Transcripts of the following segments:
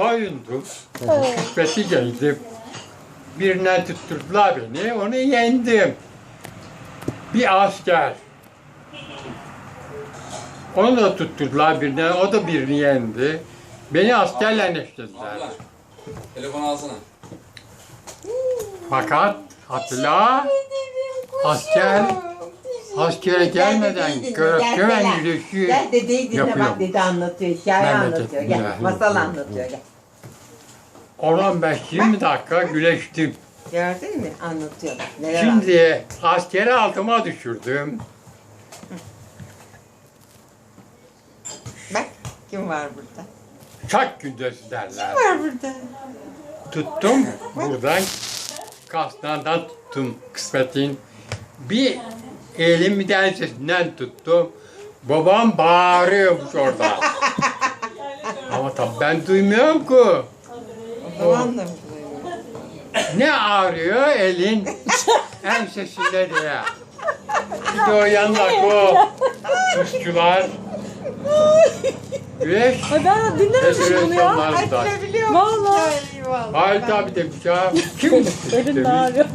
soyundum. Kısmeti giydim. Birine tutturdular beni, onu yendim. Bir asker. Onu da tutturdular birine, o da birini yendi. Beni askerle. Abla. Telefonu alsana. Fakat hatırla, asker askere gelmeden gören yürüyüşü Gel dedeyi dinle yapıyor. bak dede anlatıyor, hikaye Memleket anlatıyor. Gel güzel. masal anlatıyor gel. 10-15-20 dakika güleştim. Gördün mü? Anlatıyor. bak, Neler Şimdi askeri altıma düşürdüm. Bak kim var burada? Çak gündüzü derler. Var burada. Tuttum buradan kasnağından tuttum kısmetin. Bir elimi de ensesinden tuttum. Babam bağırıyormuş orada. Ama tabii ben duymuyorum ki. Zaman da? Ne ağrıyor elin ensesinde diye. Bir de o yanındaki o kuşçular. Güneş Ay ben dinlememişim bunu ya. restorasyon da. Biliyor musun? Vallahi. Eyvallah. Halit abi demiş ya, kim Elim ağrıyor.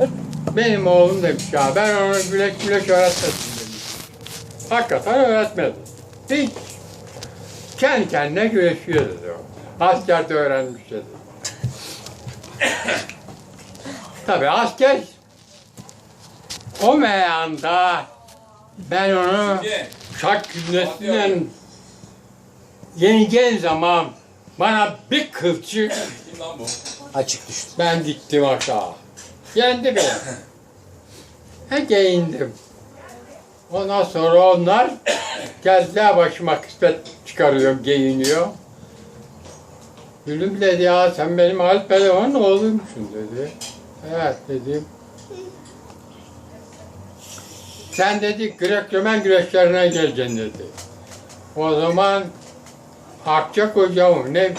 Benim oğlum demiş ya, ben ona güleş güleş öğretmedim demiş. Hakikaten öğretmedi. Hiç. Kendi kendine güreşiyor dedi o. Askerde öğrenmiş dedi. Tabii asker o meyanda ben onu şak kütlesinden yeneceğin zaman bana bir kılçık? Açık düştü. ben diktim aşağı. Yendi beni. He giyindim. Ondan sonra onlar geldiler başıma kısmet çıkarıyorum, giyiniyor. Gülüm dedi ya sen benim Halit Pehlivan'ın oğluymuşsun dedi. Evet dedim. Sen dedi Grek-Romen güreşlerine geleceksin dedi. O zaman Akçakoca mı ne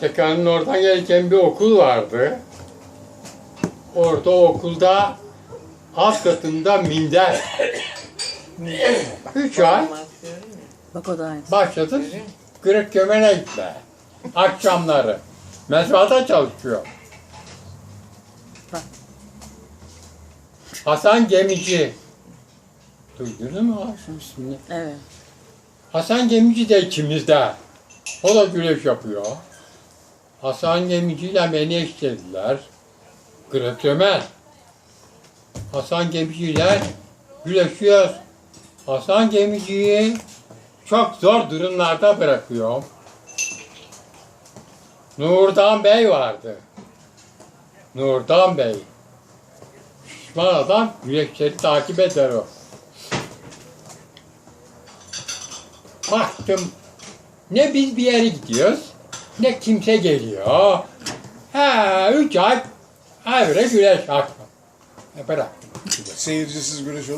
Sekan'ın oradan gelirken bir okul vardı. Orada o okulda alt katında minder. Üç ay Bak o da aynı. başladı Grek gömene gitme. Akşamları. Mezbahada çalışıyor. Hasan Gemici. Duydunuz mu Hasan ismini? Evet. Hasan Gemici de içimizde. O da güreş yapıyor. Hasan Gemici ile beni eşlediler. Grek Ömer. Hasan Gemici ile güreşiyoruz. Hasan Gemici'yi çok zor durumlarda bırakıyor. Nurdan Bey vardı. Nurdan Bey. Şişman adam güreşleri takip eder o. Baktım ne biz bir yere gidiyoruz ne kimse geliyor. Ha üç ay evre güneş akşam. E bırak. Seyircisiz güreş olur